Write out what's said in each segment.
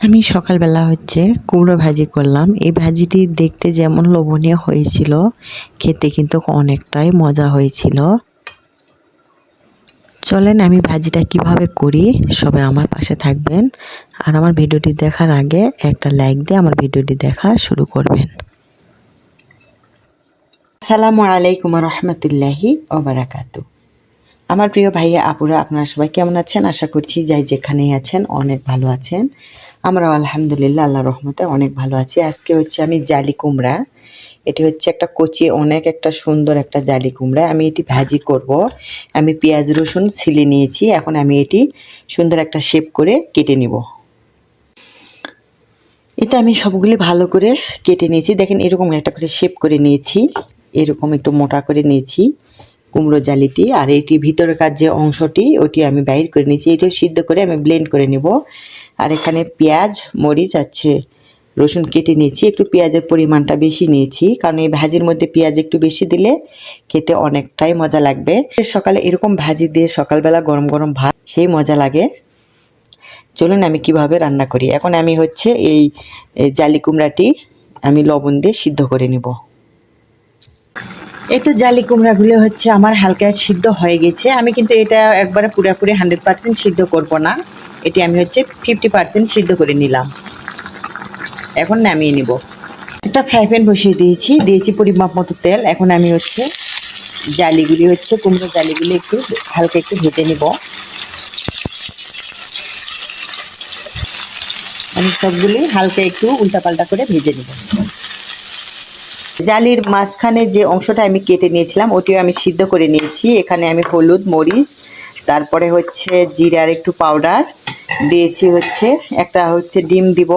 আমি সকালবেলা হচ্ছে কুমড়ো ভাজি করলাম। এই ভাজিটি দেখতে যেমন লোভনীয় হয়েছিল, খেতে কিন্তু অনেকটাই মজা হয়েছিল। চলেন আমি ভাজিটা কীভাবে করি, সবাই আমার পাশে থাকবেন। আর আমার ভিডিওটি দেখার আগে একটা লাইক দিয়ে আমার ভিডিওটি দেখা শুরু করবেন। আসসালামু আলাইকুম রহমতুল্লাহি ওবরাকাতু। আমার প্রিয় ভাইয়া আপুরা, আপনারা সবাই কেমন আছেন? আশা করছি যাই যেখানেই আছেন অনেক ভালো আছেন। আমরাও আলহামদুলিল্লাহ আল্লাহ রহমতে অনেক ভালো আছি। আজকে হচ্ছে আমি জালি কুমড়া। এটি হচ্ছে একটা কচি, অনেক একটা সুন্দর একটা জালি কুমড়া। আমি এটি ভাজি করব। আমি পেঁয়াজ, রসুন ছিলে নিয়েছি। এখন আমি এটি সুন্দর একটা শেপ করে কেটে নিব। এটা আমি সবগুলি ভালো করে কেটে নিয়েছি। দেখেন এরকম একটা করে শেপ করে নিয়েছি। এরকম একটু মোটা করে নিয়েছি। কুমড়ো জালিটি আর এটি ভিতরকার যে অংশটি, ওটি আমি বাইর করে নিয়েছি, এটিও সিদ্ধ করে আমি ব্লেন্ড করে নেব। আর এখানে পেঁয়াজ, মরিচ আছে, রসুন কেটে নিয়েছি, একটু পেঁয়াজের পরিমাণটা বেশি নিয়েছি, কারণ এই ভাজির মধ্যে পেঁয়াজ একটু বেশি দিলে খেতে অনেকটাই মজা লাগবে। সকালে এরকম ভাজি দিয়ে সকালবেলা গরম গরম ভাত, সেই মজা লাগে। চলুন আমি কীভাবে রান্না করি। এখন আমি হচ্ছে এই জালি কুমড়াটি আমি লবণ দিয়ে সিদ্ধ করে নেব। এই তো জালি কুমড়াগুলো হচ্ছে আমার হালকা সিদ্ধ হয়ে গেছে। আমি কিন্তু এটা একবারে পুরোপুরি হান্ড্রেড পার্সেন্ট সিদ্ধ করব না। এটি আমি হচ্ছে ফিফটি পার্সেন্ট সিদ্ধ করে নিলাম। এখন নামিয়ে নিব। একটা ফ্রাই প্যান বসিয়ে দিয়েছি। দিয়েছি পরিমাপ মতো তেল। এখন আমি হচ্ছে জালিগুলি হচ্ছে, কুমড়ো জালিগুলি একটু হালকা একটু ভেজে নিব। আমি সবগুলি হালকা একটু উল্টাপাল্টা করে ভেজে নিব। জালির মাঝখানে যে অংশটা আমি কেটে নিয়েছিলাম, ওটিও আমি সিদ্ধ করে নিয়েছি। এখানে আমি হলুদ, মরিচ, তারপরে হচ্ছে জিরার একটু পাউডার, দিয়েছি হচ্ছে একটা হচ্ছে ডিম দিব,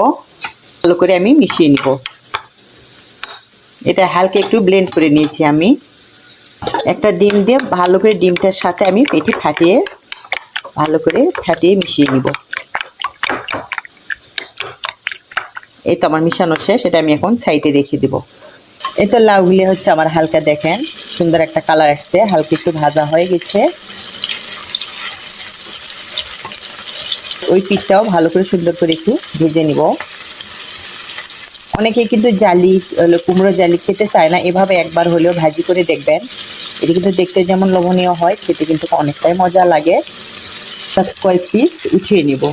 ভালো করে আমি মিশিয়ে নিব। এটা হালকা একটু ব্লেন্ড করে নিয়েছি আমি। একটা ডিম দিয়ে ভালো করে ডিমটার সাথে আমি এটি ফাটিয়ে ভালো করে ফাটিয়ে মিশিয়ে নিব। এই তো আমার মিশানো শেষ, এটা আমি এখন সাইডে রেখে দিব। এই তো লাউগুলি হচ্ছে আমার হালকা দেখেন, সুন্দর একটা কালার আসছে, হালকা একটু ভাজা হয়ে গেছে। ওই পিঠটাও ভালো করে সুন্দর করে একটু ভেজে নিব। অনেকে কিন্তু জালি কুমড়ো জালি খেতে চায় না, এভাবে একবার হলেও ভাজি করে দেখবেন। এটি কিন্তু দেখতে যেমন লোভনীয় হয়, খেতে কিন্তু অনেকটাই মজা লাগে। কয়েক পিস উঠিয়ে নিব।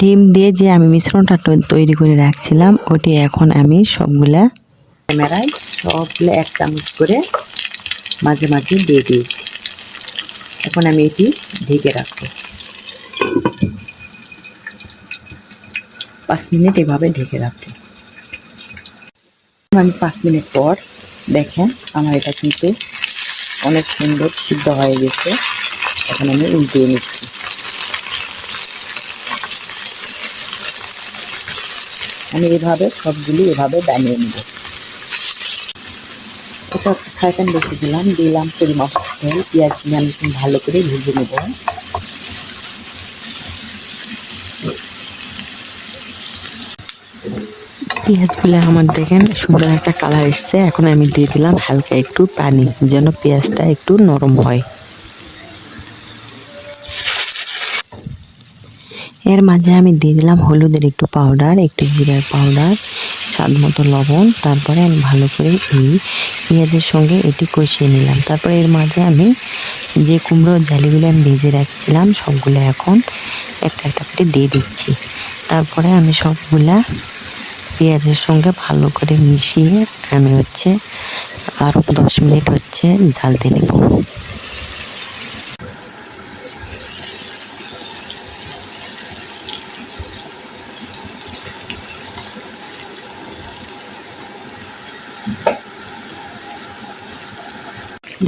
ডিম দিয়ে যে আমি মিশ্রণটা তৈরি করে রাখছিলাম, ওটি এখন আমি সবগুলা ক্যামেরায় সবগুলো এক চামচ করে মাঝে মাঝে দিয়ে দিয়েছি। এখন আমি এটি ঢেকে রাখব। পাঁচ মিনিট এভাবে ঢেকে রাখব আমি পাঁচ মিনিট পর দেখেন আমার এটা কিন্তু অনেক সুন্দর সিদ্ধ হয়ে গেছে। এখন আমি উল্টিয়ে নিচ্ছি। আমি এভাবে সবগুলি এভাবে বানিয়ে নেব। এটা ফ্রাই প্যান বসে দিলাম? দিলাম পরিমাপ তেল পেঁয়াজ দিয়ে আমি ভালো করে ভেজে নেব। পেঁয়াজগুলো আমার দেখেন সুন্দর একটা কালার এসছে। এখন আমি দিয়ে দিলাম হালকা একটু পানি, যেন পেঁয়াজটা একটু নরম হয়। এর মাঝে আমি দিয়ে দিলাম হলুদের একটু পাউডার একটু জিরার পাউডার স্বাদ মতো লবণ, তারপরে আমি ভালো করে এই পেঁয়াজের সঙ্গে এটি কষিয়ে নিলাম। তারপরে এর মাঝে আমি যে কুমড়ো জালিগুলো আমি ভেজে রাখছিলাম, সবগুলো এখন একটা একটা করে দিয়ে দিচ্ছি। তারপরে আমি সবগুলা পেঁয়াজের সঙ্গে ভালো করে মিশিয়ে আমি হচ্ছে আরও দশ মিনিট হচ্ছে জাল দিয়ে নেব।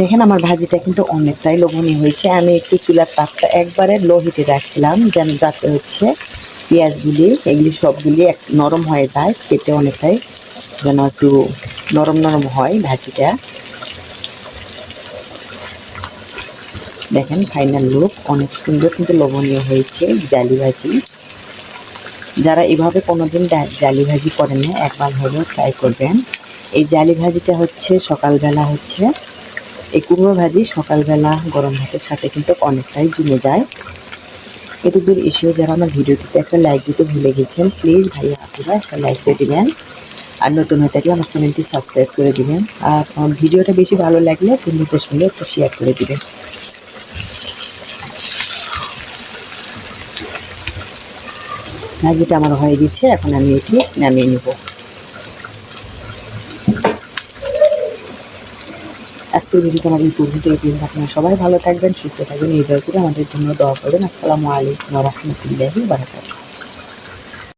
দেখেন আমার ভাজিটা কিন্তু অনেকটাই লোভনীয় হয়েছে। আমি একটু চুলার তাপটা একবারে লো হিটে রাখছিলাম, যেন যাতে হচ্ছে পেঁয়াজগুলি, এগুলি সবগুলি এক নরম হয়ে যায়, খেতে অনেকটাই যেন একটু নরম নরম হয় ভাজিটা। দেখেন ফাইনাল লুক, অনেক সুন্দর কিন্তু লোভনীয় হয়েছে জালি ভাজি। যারা এভাবে কোনোদিন জালি ভাজি করেন না, একবার হলেও ট্রাই করবেন। এই জালি ভাজিটা হচ্ছে সকালবেলা হচ্ছে কুমড়ো ভাজি সকালবেলা গরম ভাতের সাথে কিন্তু অনেকটাই জমে যায়। এত দূর এসেও যারা আমার ভিডিওটিতে একটা লাইক দিতে ভুলে গেছেন প্লিজ ভাইয়া আপুরা একটা লাইক দিয়ে দিবেন। আর নতুন হয়ে থাকলে আমার চ্যানেলটি সাবস্ক্রাইব করে দিবেন। আর আমার ভিডিওটা বেশি ভালো লাগলে বন্ধুদের সঙ্গে একটা শেয়ার করে দিবেন। ভাজিটা আমার হয়ে গেছে, এখন আমি এটি নামিয়ে নেব। আজকের ভিডিওটা আমাদের এই পর্যন্ত আপনারা সবাই ভালো থাকবেন, সুস্থ থাকবেন। এই দয়া আমাদের জন্য দোয়া করবেন। আসসালামু আলাইকুম রহমতুল্লাহি বারাকাতুহু।